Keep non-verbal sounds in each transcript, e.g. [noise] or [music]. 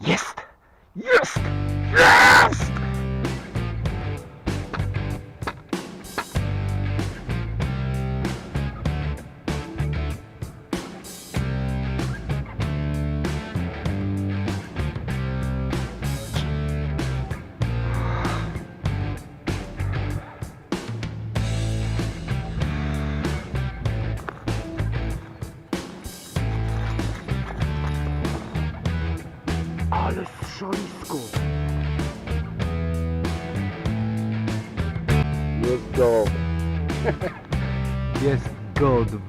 Jest! Jest! Jest!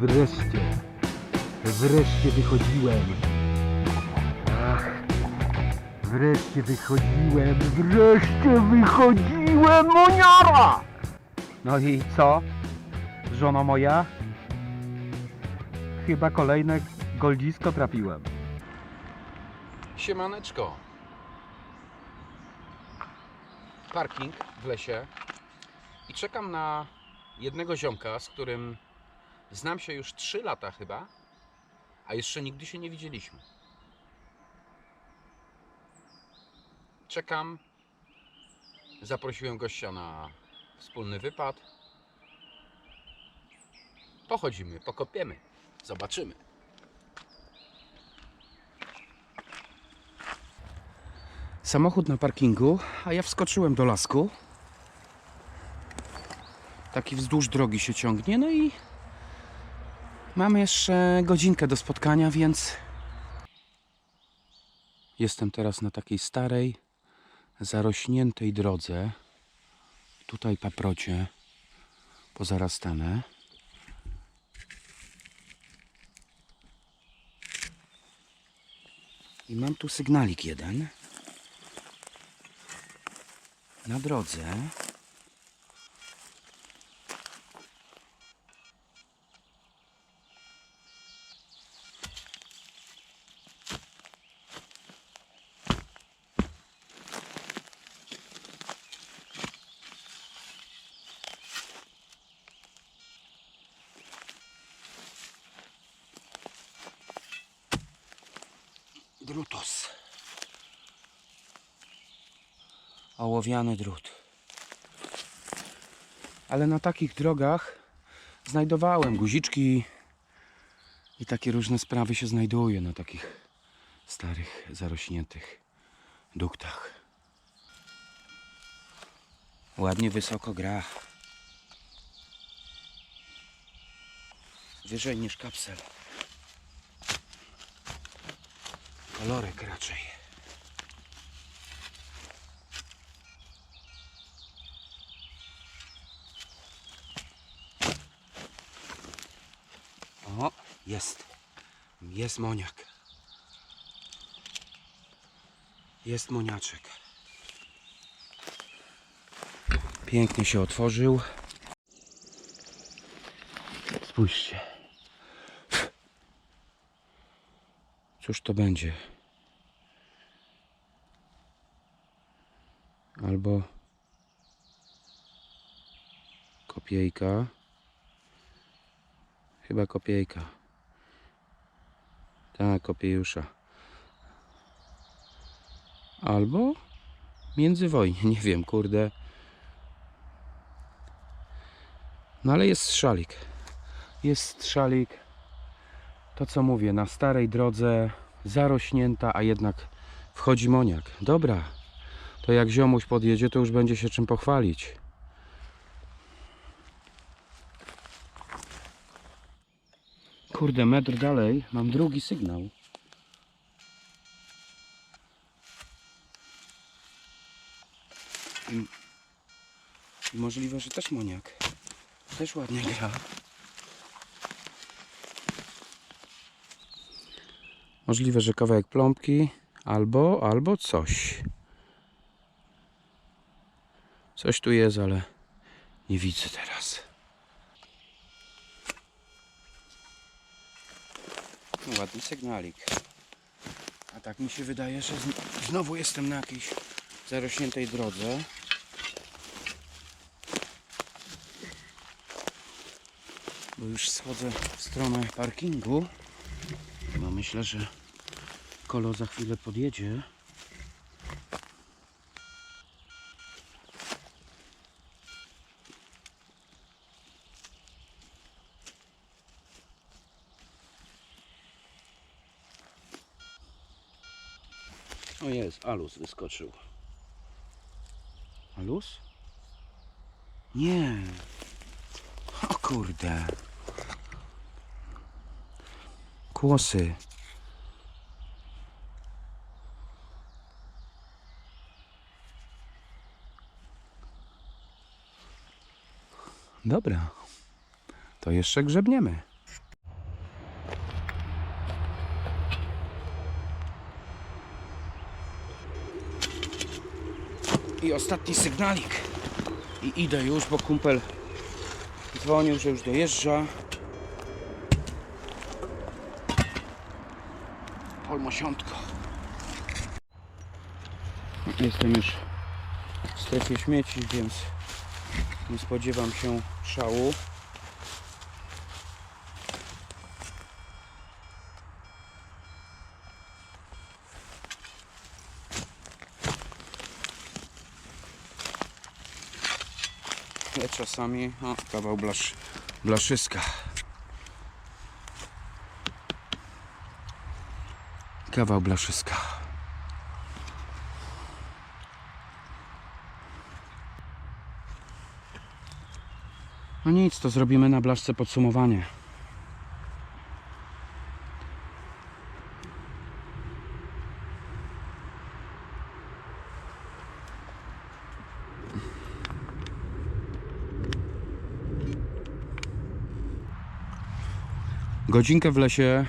Wreszcie. Wreszcie wychodziłem. Ach, wreszcie wychodziłem, wreszcie wychodziłem, moniara! No i co, żono moja? Chyba kolejne goldzisko trafiłem. Siemaneczko. Parking w lesie i czekam na jednego ziomka, z którym znam się już 3 lata chyba, a jeszcze nigdy się nie widzieliśmy. Czekam. Zaprosiłem gościa na wspólny wypad. Pochodzimy, pokopiemy, zobaczymy. Samochód na parkingu, a ja wskoczyłem do lasku. Taki wzdłuż drogi się ciągnie, no i mamy jeszcze godzinkę do spotkania, więc jestem teraz na takiej starej, zarośniętej drodze. Tutaj paprocie pozarastane. I mam tu sygnalik jeden na drodze. Drutos. Ołowiany drut. Ale na takich drogach znajdowałem guziczki i takie różne sprawy się znajduje na takich starych, zarośniętych duktach. Ładnie wysoko gra. Wyżej niż kapsel. Kolorek raczej. O, jest. Jest moniak. Jest moniaczek. Pięknie się otworzył. Spójrzcie. Cóż to będzie? Albo kopiejka. Chyba kopiejka. Tak, kopiejusza. Albo międzywojnie, [laughs] nie wiem, kurde. No ale jest szalik. Jest szalik. To co mówię, na starej drodze zarośnięta, a jednak wchodzi moniak. Dobra, to jak ziomuś podjedzie, to już będzie się czym pochwalić. Kurde, metr dalej mam drugi sygnał. I, i możliwe, że też moniak. Też ładnie gra. Możliwe, że kawałek pląbki albo, albo coś. Coś tu jest, ale nie widzę teraz. No, ładny sygnalik. A tak mi się wydaje, że zn- znowu jestem na jakiejś zarośniętej drodze. Bo już schodzę w stronę parkingu. Bo myślę, że kolo za chwilę podjedzie. O jest, Alus wyskoczył. Alus? Nie. O kurde. Kłosy. Dobra. To jeszcze grzebniemy. I ostatni sygnalik. I idę już, bo kumpel dzwonił, że już dojeżdża. Polmosiątko. Jestem już w strefie śmieci, więc nie spodziewam się szału. Ale czasami, o, kawał blasz, blaszyska. Kawał blaszyska. No nic, to zrobimy na blaszce podsumowanie. Godzinkę w lesie,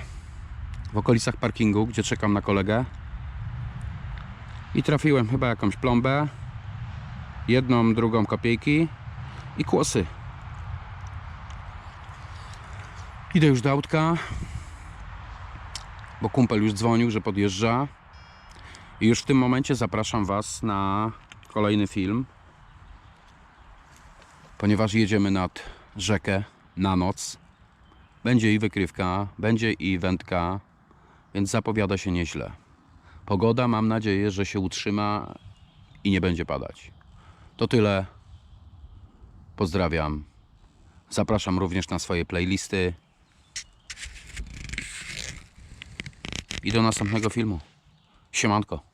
w okolicach parkingu, gdzie czekam na kolegę. I trafiłem chyba jakąś plombę, jedną, drugą kopiejki i kłosy. Idę już do autka, bo kumpel już dzwonił, że podjeżdża. I już w tym momencie zapraszam Was na kolejny film, ponieważ jedziemy nad rzekę na noc. Będzie i wykrywka, będzie i wędka, więc zapowiada się nieźle. Pogoda mam nadzieję, że się utrzyma i nie będzie padać. To tyle. Pozdrawiam. Zapraszam również na swoje playlisty. I do następnego filmu. Siemanko.